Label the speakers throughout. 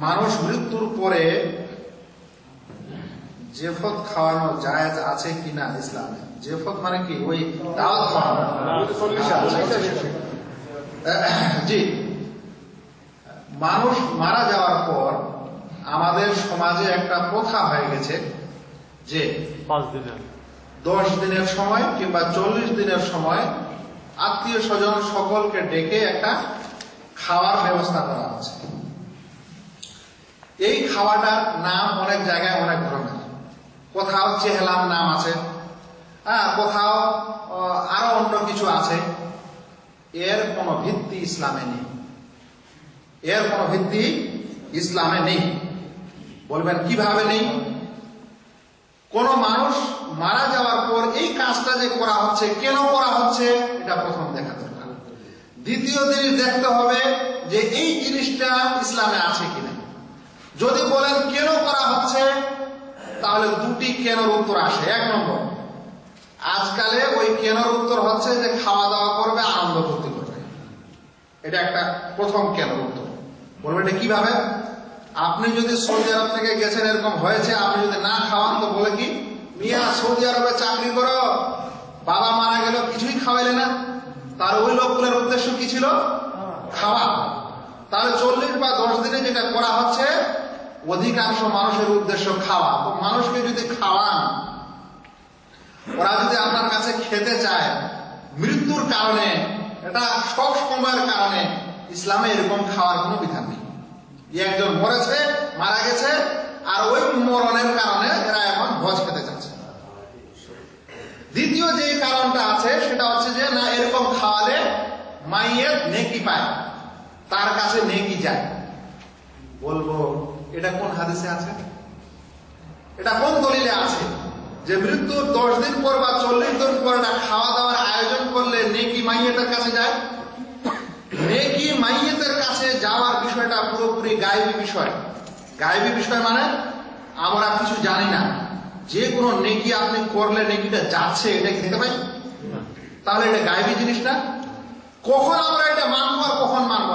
Speaker 1: মানুষ মৃত্যুর পরে জেফত খাওয়ানো জায়েজ আছে কিনা ইসলামে? জেফত মানে কি? ওই দাওয়াত খাওয়ানো। জি। মানুষ মারা যাওয়ার পর আমাদের সমাজে একটা প্রথা হয়ে গেছে যে
Speaker 2: পাঁচ দিনের।
Speaker 1: দশ দিনের সময় কিংবা চল্লিশ দিনের সময় আত্মীয় স্বজন সকলকে ডেকে একটা খাওয়ার ব্যবস্থা করা হচ্ছে। এই খাওয়াটার নাম অনেক জায়গায় অনেক ধরনের। কোথাও চেহলাম নাম আছে হ্যাঁ কোথাও আরও অন্য কিছু আছে। এর কোনো ভিত্তি ইসলামে নেই। এর কোনো ভিত্তি ইসলামে নেই। বলবেন, কীভাবে নেই? কোন মানুষ মারা যাওয়ার পর এই কাজটা যে করা হচ্ছে, কেন করা হচ্ছে, এটা প্রথম দেখা দরকার। দ্বিতীয় জিনিস দেখতে হবে যে এই জিনিসটা ইসলামে আছে কিনা। যদি বলেন কেন করা হচ্ছে? তাহলে দুটি কেনর উত্তর আসে। এক নম্বর আজকালে ওই কেনর উত্তর হচ্ছে যে খাওয়া দাওয়া করবে আনন্দ করতে করবে। এটা একটা প্রথম কেন উত্তর। বলবেন এটা কীভাবে? আপনি যদি সৌদি আরব থেকে গেছেন এরকম হয়েছে আপনি যদি না খাওয়ান তো বলে কি মিয়া সৌদি আরবে চাকরি করো। বাবা মারা গেল কিছুই খাওয়াইলে না। তার ওই লোকগুলোর উদ্দেশ্য কি ছিল? খাওয়া। তাহলে চল্লিশ বা দশ দিনে যেটা করা হচ্ছে অধিকাংশ মানুষের উদ্দেশ্য খাওয়া। তো মানুষকে যদি খাওয়ান, ওরা যদি আপনার কাছে খেতে চায়, মৃত্যুর কারণে, এটা সব সময়ের কারণে, ইসলামে এরকম খাওয়ার কোনো বিধান নেই। একজন মরেছে, মারা গেছে, আর ওই মরণের কারণে এরা এখন ভোজ খেতে চাচ্ছে। দ্বিতীয় যে কারণটা আছে, সেটা হচ্ছে যে, না, এরকম খাওয়ালে মাইয়ের নেকি পায়, তার কাছে নেকি যায়। বলব এটা কোন হাদিসে আছে? এটা কোন দলিলে আছে? যে মৃত্যুর দশ দিন পর বা চল্লিশ দিন পর এটা খাওয়া দাওয়ার আয়োজন করলে নেকি মাইয়েতের কাছে যায়? নেকি মাইয়েতের কাছে যাওয়ার বিষয়টা পুরোপুরি গায়েবী বিষয়। গায়েবী বিষয় মানে আমরা কিছু জানি না। যে কোনো নেকি আপনি করলে নেকিটা যাচ্ছে, এটা কি দেখতে পাই? তাহলে এটা গায়েবী জিনিসটা কখন আমরা এটা মানবো আর কখন মানবো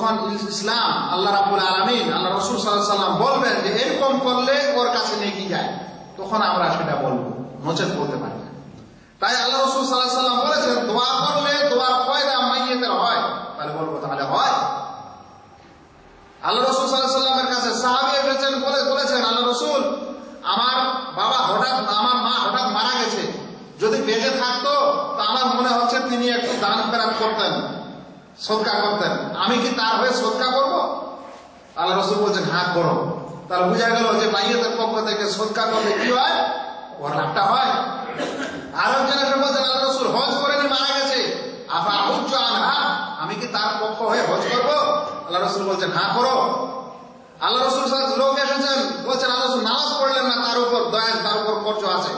Speaker 1: যখন ইসলাম, আল্লাহ রাবুল আলমিন, আল্লাহ রসুল সাল্লাহ সাল্লাম বলবেন যে এরকম করলে ওর কাছে নেকি যায়, তখন আমরা সেটা বলব নচেত বলতে পারি না। তাই আল্লাহ রসুল সাল্লাহ সাল্লাম বলেছেন, দোয়া করলে দোয়ার ফয়দা মাইয়েতের হয়। তাহলে বলব, তাহলে হয়। আল্লাহ রসুল সাল্লাহ সাল্লামের কাছে সাহাবি এসেছেন বলে বলেছেন, আল্লাহ রসুল, আমার বাবা হঠাৎ, আমার মা হঠাৎ মারা গেছে। যদি বেঁচে থাকতো, তা আমার মনে হচ্ছে তিনি একটু দান ফেরাত করতেন। সৎকার করতেন আমি কি তার হয়ে সৎকার করব? আল্লাহ রসুল বলছেন হ্যাঁ করো। তাহলে বোঝা গেল যে মাইয়েদের পক্ষ থেকে সৎকার করলে কি হয়? ওর লাভটা হয়। আর একজন এসে বলছেন, আল্লাহ রসুল হজ করেনি মারা গেছে। আফা আহুজ্জ আনহা, আমি কি তার পক্ষ হয়ে হজ করব? আল্লাহ রসুল বলছেন হ্যাঁ করো। আল্লাহ রসুল লোক এসেছেন, বলছেন, আল্লাহ রসুল নামাজ পড়লেন না, তার উপর দয়ান তার উপর কর্জ আছে।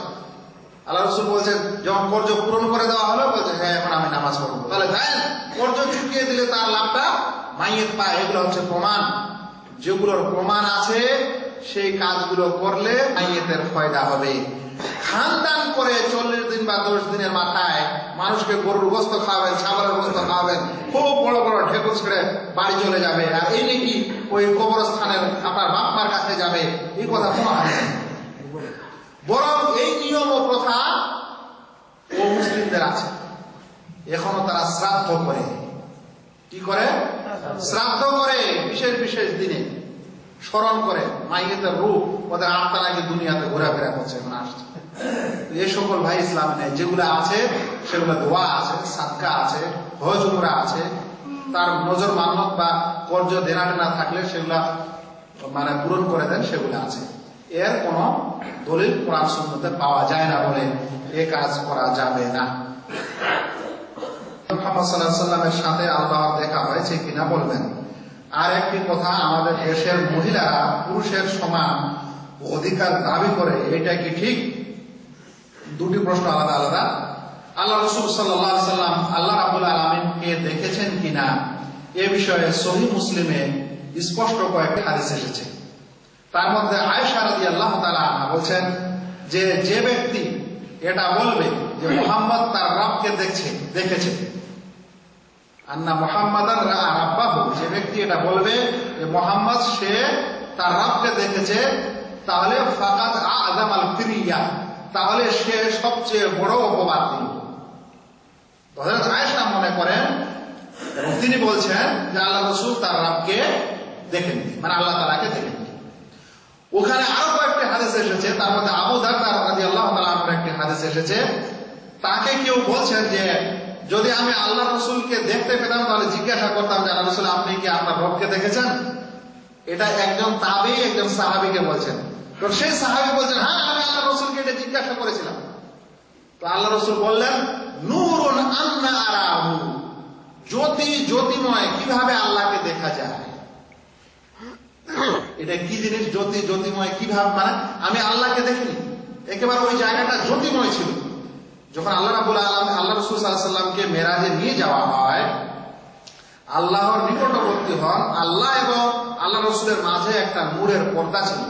Speaker 1: আল্লাহ রসুল বলছেন, যখন কর্জ পূরণ করে দেওয়া হলো, বলছে হ্যাঁ এখন আমি নামাজ পড়ব। তাহলে দেন কর্জ চুকিয়ে দিলে তার লাভটা মাইয়ের পায়। এগুলো হচ্ছে প্রমাণ। যেগুলোর প্রমাণ আছে, সেই কাজগুলো করলে মাইয়েতের ফয়দা হবে। খানদান করে চল্লিশ দিন বা দশ দিনের মাথায় মানুষকে গরুর গোস্ত খাওয়াবেন, ছাগলের গোস্ত খাওয়াবেন, খুব বড় বড় ঢেকুর ছেড়ে বাড়ি চলে যাবে। আর এই নাকি ওই কবরস্থানের আপনার বাপমার কাছে যাবে, এই কথা কোনো নেই। বরং এই নিয়ম ও প্রথা ও মুসলিমদের আছে। এখনও তারা শ্রাদ্ধ করে। কি করে? শ্রাদ্ধ করে বিশেষ বিশেষ দিনে। স্মরণ করে। মাইয়েদের রূপ ওদের আত্মা নাকি দুনিয়াতে ঘোরাফেরা করছে, এখন আসছে। এই সকল ভাই ইসলাম নেই। যেগুলো আছে, সেগুলো দোয়া আছে সাদকা আছে, হজ আছে। তার নজর মান্নত বা কর্য দেনা টেনা থাকলে সেগুলা মানে পূরণ করে দেন, সেগুলো আছে। এর কোন দলিল কোরআন সুন্নতে পাওয়া যায় না বলে এ কাজ করা যাবে না। মোহাম্মদ সাল্লামের সাথে আল্লাহর দেখা হয়েছে কিনা বলবেন? আর একটি কথা, আমাদের দেশের মহিলারা পুরুষের সমান অধিকার দাবি করে, এটা কি ঠিক? দুটি প্রশ্ন আলাদা আলাদা। আল্লাহ রসুল সাল্লাম আল্লাহ রাবুল আলমিনকে দেখেছেন কিনা? এ বিষয়ে সহি মুসলিমে স্পষ্ট কয়েকটি হাদিস এসেছে। তার মধ্যে আয়সা রাদি আল্লাহ তালা বলছেন যে যে ব্যক্তি এটা বলবে যে মোহাম্মদ তার রবকে দেখছে, দেখেছে। আন্না মোহাম্মদান রাব্বাহু। যে ব্যক্তি এটা বলবে যে মোহাম্মদ সে তার রবকে দেখেছে, তাহলে ফাকাত আদম আল ফিরিয়া, তাহলে সে সবচেয়ে বড় অপবাদী। হযরত আয়েশা মনে করেন তিনি বলছেন যে আল্লাহ রসুল তার রবকে দেখেননি মানে আল্লাহ তালাকে দেখেননি। ওখানে আরও কয়েকটি হাদিস এসেছে, তার মধ্যে আবু দারদার রাজি আল্লাহ তালার একটি হাদিস এসেছে। তাকে কেউ বলছেন যে, যদি আমি আল্লাহ রসুলকে দেখতে পেতাম, তাহলে জিজ্ঞাসা করতাম যে, আল্লাহ রসুল, আপনি কি আপনার রবকে দেখেছেন? এটা একজন তাবি একজন সাহাবিকে বলছেন। তো সেই সাহাবি বলছেন হ্যাঁ আমি আল্লাহ রসুলকে এটা জিজ্ঞাসা করেছিলাম। তো আল্লাহ রসুল বললেন, নূরুন আন্না আরাহু। জ্যোতি, জ্যোতিময়, কীভাবে আল্লাহকে দেখা যায়? এটা কি জিনিস? জ্যোতি, জ্যোতিময় কীভাবে মানে আমি আল্লাহকে দেখিনি। একেবারে ওই জায়গাটা জ্যোতিময় ছিল। যখন আল্লাহ রাবুল আলম আল্লাহ রসুল সাল্লামকে মেরাজে নিয়ে যাওয়া হয়, আল্লাহর নিকটবর্তী হন আল্লাহ এবং আল্লাহ রসুলের মাঝে একটা নূরের পর্দা ছিল।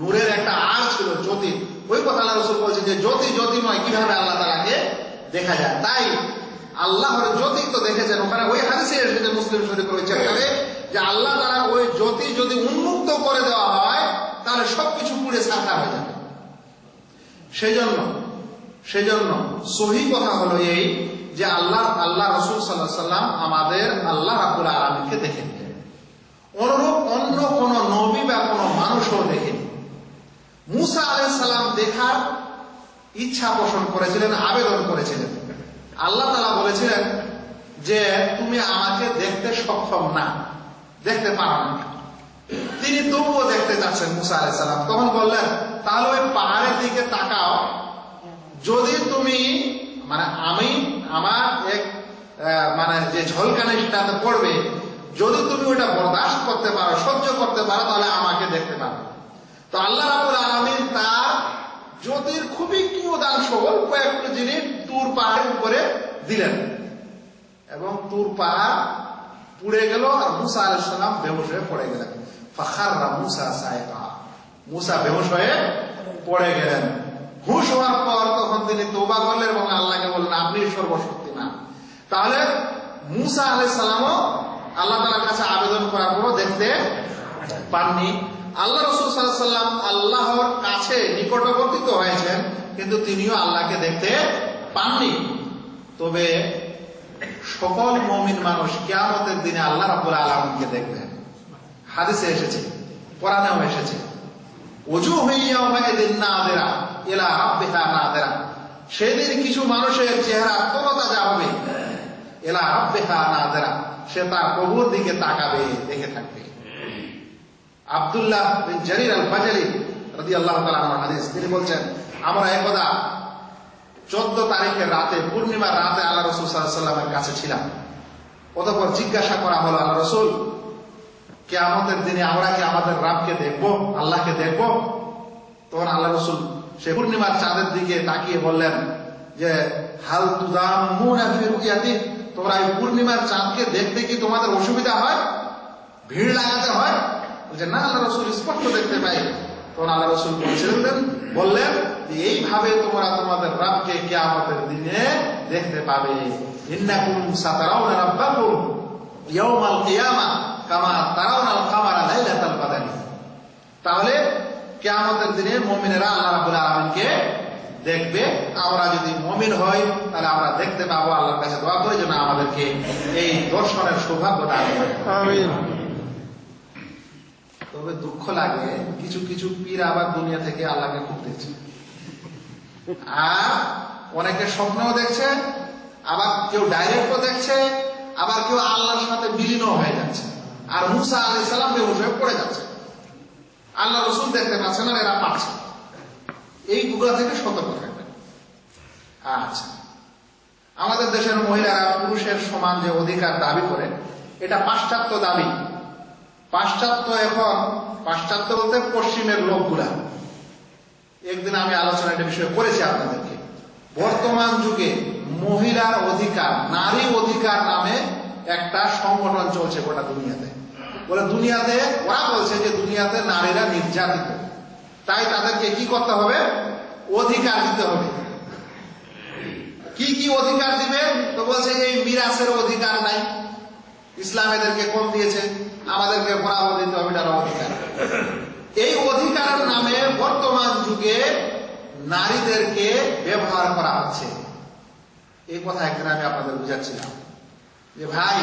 Speaker 1: নূরের একটা আর ছিল জ্যোতি। ওই কথা আল্লাহ রসুল বলছে যে, জ্যোতি, জ্যোতিময় কীভাবে আল্লাহ তালাকে দেখা যায়? তাই আল্লাহর জ্যোতি তো দেখেছেন। ওখানে ওই হাদিসে এসেছে মুসলিম শরীফের ওই যে আল্লাহ তারা ওই জ্যোতি যদি উন্মুক্ত করে দেওয়া হয়, তাহলে সবকিছু পুড়ে সাক্ষা হয়ে যাবে। সেজন্য সেজন্য সহি কথা হলো এই যে আল্লাহ আল্লাহ রসুল সাল্লাহ সাল্লাম আমাদের আল্লাহ রাবুল আলমীকে দেখেন অনুরূপ অন্য কোন নবী বা কোন মানুষও দেখেনি মুসা আলাই সাল্লাম দেখার ইচ্ছা পোষণ করেছিলেন, আবেদন করেছিলেন। আল্লাহ তালা বলেছিলেন যে, তুমি আমাকে দেখতে সক্ষম না। দেখতে পারো না। তিনি তবুও দেখতে চাচ্ছেন মুসা আলাই সাল্লাম তখন বললেন, তাহলে ওই পাহাড়ের দিকে তাকাও। যদি তুমি মানে আমি, আমার এক মানে যে ঝলকানি সেটাতে পড়বে, যদি তুমি ওটা বরদাস্ত করতে পারো, সহ্য করতে পারো, তাহলে আমাকে দেখতে পারো তো আল্লাহ রাবুল আলমিন তার জ্যোতির খুবই কিয়দাংশ অল্প একটু জিনিস তুর পাহাড়ের উপরে দিলেন। এবং তুর পাহাড় পুড়ে গেল আর মুসা আলাইসালাম বেহস হয়ে পড়ে গেলেন। ফাখাররা মুসা সাহেবা মুসা বেহস হয়ে পড়ে গেলেন। হুশ হওয়ার পর তখন তিনি তোবা করলেন এবং আল্লাহকে বললেন, আপনি সর্বশক্তি না তাহলে মুসা আলাই সালামও আল্লাহ তালার কাছে আবেদন করার পরও দেখতে পাননি। আল্লাহ রসুল সাল্লাম আল্লাহর কাছে নিকটবর্তী হয়েছেন, কিন্তু তিনিও আল্লাহকে দেখতে পাননি। তবে সকল মমিন মানুষ কেয়ামতের দিনে আল্লাহ রাবুল আলমকে দেখবেন। হাদিসে এসেছে, কোরআনেও এসেছে। অজু হইয়া না দেরা এলা না দেরা সেদিন কিছু মানুষের চেহারা তরতাজা হবে এলা হাব্বেহা না দেরা সে তার প্রভুর দিকে তাকাবে, দেখে থাকবে। আবদুল্লাহ বিন জারির আল ফাজারি রাদি আল্লাহ হাদিস, তিনি বলছেন, আমরা একদা চোদ্দ তারিখের রাতে, পূর্ণিমার রাতে আল্লাহ রসুল সাল্লামের কাছে ছিলাম। অতপর জিজ্ঞাসা করা হলো, আল্লাহ রসুল কে আমাদের দিনে আমরা কি আমাদের রাবকে দেখব, আল্লাহকে দেখব? তখন আল্লাহ রসুল সে পূর্ণিমার চাঁদের দিকে তাকিয়ে বললেন যে, হাল তুদাম তোমরা এই পূর্ণিমার চাঁদকে দেখতে কি তোমাদের অসুবিধা হয়? ভিড় লাগাতে হয়? যে না, আল্লাহ রসুল স্পষ্ট দেখতে পাই। তখন আল্লাহ রসুল বললেন যে এইভাবে তোমরা তোমাদের রাবকে কে আমাদের দিনে দেখতে পাবে। ইন্নাকুম সাতারাউনা রাব্বাকুম কামা কামারা তাহলে কিয়ামতের দিনে মমিনেরা আল্লাহ আলামিনকে দেখবে। আমরা যদি মমিন হই, তাহলে আমরা দেখতে পাবো আল্লাহর কাছে দোয়া করে যেন আমাদেরকে এই দর্শনের সৌভাগ্য দান করে তবে দুঃখ লাগে, কিছু কিছু পীর আবার দুনিয়া থেকে আল্লাহকে খুব দেখছে আর অনেকে স্বপ্নও দেখছে, আবার কেউ ডাইরেক্টও দেখছে, আবার কেউ আল্লাহর সাথে বিলীনও হয়ে যাচ্ছে। আর মুসা আলি সাল্লাম বেহুশ হয়ে পড়ে যাচ্ছে। আল্লাহ রসুল দেখতে পাচ্ছে না, এরা পাচ্ছে এইগুলা থেকে সতর্ক থাকবেন। আচ্ছা। আমাদের দেশের মহিলারা পুরুষের সমান যে অধিকার দাবি করে, এটা পাশ্চাত্য দাবি। পাশ্চাত্য এখন, পাশ্চাত্য বলতে পশ্চিমের লোকগুলা। একদিন আমি আলোচনা এটা বিষয়ে করেছি আপনাদেরকে। বর্তমান যুগে মহিলার অধিকার, নারী অধিকার নামে একটা সংগঠন চলছে গোটা দুনিয়াতে। বলে দুনিয়াতে, ওরা বলছে যে দুনিয়াতে নারীরা নির্যাতিত। তাই তাদেরকে কি করতে হবে? অধিকার দিতে হবে। কি কি অধিকার দিবে? তো বলছে এই মিরাসের অধিকার নাই। ইসলাম এদেরকে কম দিয়েছে। আমাদেরকে বরাবর দিতে হবে এটার অধিকার এই অধিকারের নামে বর্তমান যুগে নারীদেরকে ব্যবহার করা হচ্ছে। এই কথা একদিন আমি আপনাদের বুঝাচ্ছিলাম। যে ভাই,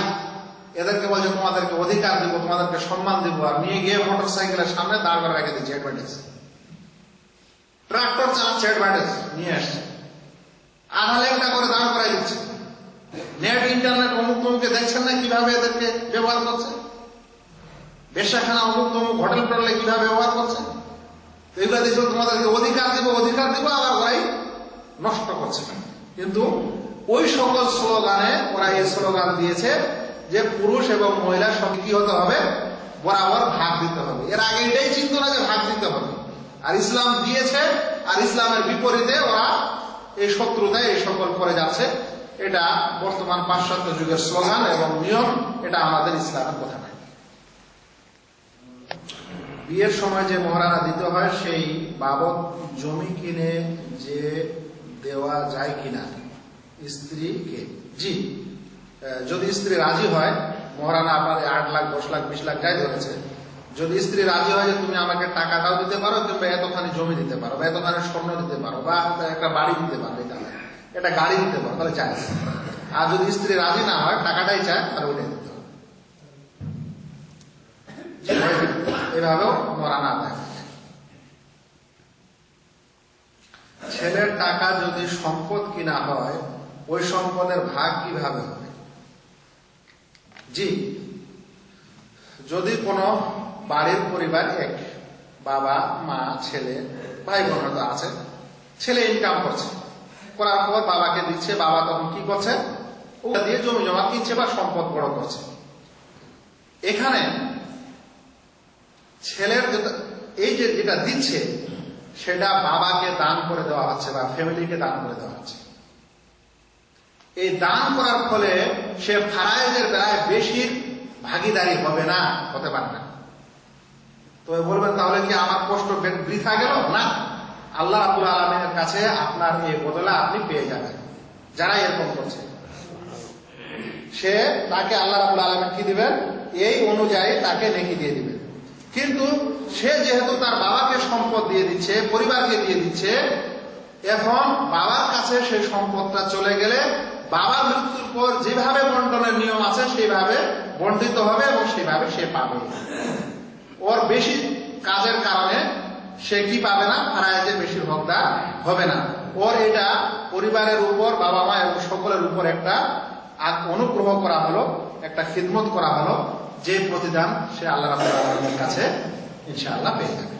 Speaker 1: এদেরকে বলছে তোমাদেরকে অধিকার দিব, তোমাদেরকে সম্মান দিব, আর নিয়ে গিয়ে মোটর সাইকেলের সামনে দাঁড় করে রেখে দিচ্ছে অ্যাডভান্টেজ ট্রাক্টর চালাচ্ছে অ্যাডভান্টেজ নিয়ে আসছে। আধা লেখটা করে দাঁড় করাই দিচ্ছে নেট ইন্টারনেট অমুক তমুকে দেখছেন না কীভাবে এদেরকে ব্যবহার করছে? বেশাখানা অমুক তমুক হোটেল টোটেলে কীভাবে ব্যবহার করছে? এগুলো দেখছ তোমাদেরকে অধিকার দিব অধিকার দিব আবার ওরাই নষ্ট করছে। কিন্তু ওই সকল স্লোগানে ওরা এই স্লোগান দিয়েছে যে পুরুষ এবং মহিলা সব কি হতে হবে, বরাবর ভাগ দিতে হবে। এর আগে এটাই চিন্তা না যে ভাগ দিতে হবে। আর ইসলাম দিয়েছে, আর ইসলামের বিপরীতে ওরা এই শত্রুতায় এই সকল করে যাচ্ছে। এটা বর্তমান পাশ্চাত্য যুগের স্লোগান এবং নিয়ম, এটা আমাদের ইসলামের কথা বিয়ের সময় যে মহারানা দিতে হয়, সেই বাবদ জমি কিনে যে দেওয়া যায় কিনা, স্ত্রীকে। জি যদি স্ত্রী রাজি হয়, মহারানা আপনার আট লাখ, দশ লাখ, বিশ লাখ যাই ধরেছে। যদি স্ত্রী রাজি হয় যে তুমি আমাকে টাকাটাও দিতে পারো কিংবা এতখানি জমি দিতে পারো, বা এতখানি স্বর্ণ দিতে পারো, বা একটা বাড়ি দিতে পারো এটা এটা গাড়ি দিতে পারো, তাহলে চাই। আর যদি স্ত্রী রাজি না হয়, টাকাটাই চায়, তাহলে ওইটাই। এভাবেও মরানা দেয় ছেলের টাকা যদি সম্পদ কিনা হয়, ওই সম্পদের ভাগ কীভাবে হবে? জি, যদি কোনো বাড়ির পরিবার এক, বাবা, মা, ছেলে ভাই বোন হয়তো আছে, ছেলে ইনকাম করছে। করার পর বাবাকে দিচ্ছে, বাবা তখন কি করছে? ওটা দিয়ে জমি জমা কিনছে বা সম্পদ বড় করছে। এখানে ছেলের এই যে যেটা দিচ্ছে, সেটা বাবাকে দান করে দেওয়া হচ্ছে বা ফ্যামিলিকে দান করে দেওয়া হচ্ছে। এই দান করার ফলে সে ফারায়েজের বেলায় বেশি ভাগিদারি হবে না, হতে পারে না। তো বলবেন, তাহলে কি আমার কষ্ট বৃথা গেল? না। আল্লাহ রাবুল আলমের কাছে আপনার এই বদলা আপনি পেয়ে যাবেন। যারা এরকম করছে। সে তাকে আল্লাহ রাবুল আলমের কি দিবেন? এই অনুযায়ী তাকে নেকি দিয়ে দিবেন। কিন্তু সে যেহেতু তার বাবাকে সম্পদ দিয়ে দিচ্ছে, পরিবারকে দিয়ে দিচ্ছে, এখন বাবার কাছে সেই সম্পদটা চলে গেলে বাবার মৃত্যুর পর যেভাবে বন্টনের নিয়ম আছে, সেইভাবে বন্টিত হবে এবং সেভাবে সে পাবে। ওর বেশি কাজের কারণে সে কি পাবে না? ফারায়েজের বেশি হকদার হবে না। ওর এটা পরিবারের উপর বাবা মা এবং সকলের উপর একটা অনুগ্রহ করা হলো, একটা খিদমত করা হলো। যে প্রতিদান সে আল্লাহ আলমের কাছে ইনশাআল্লাহ পেয়ে যাবে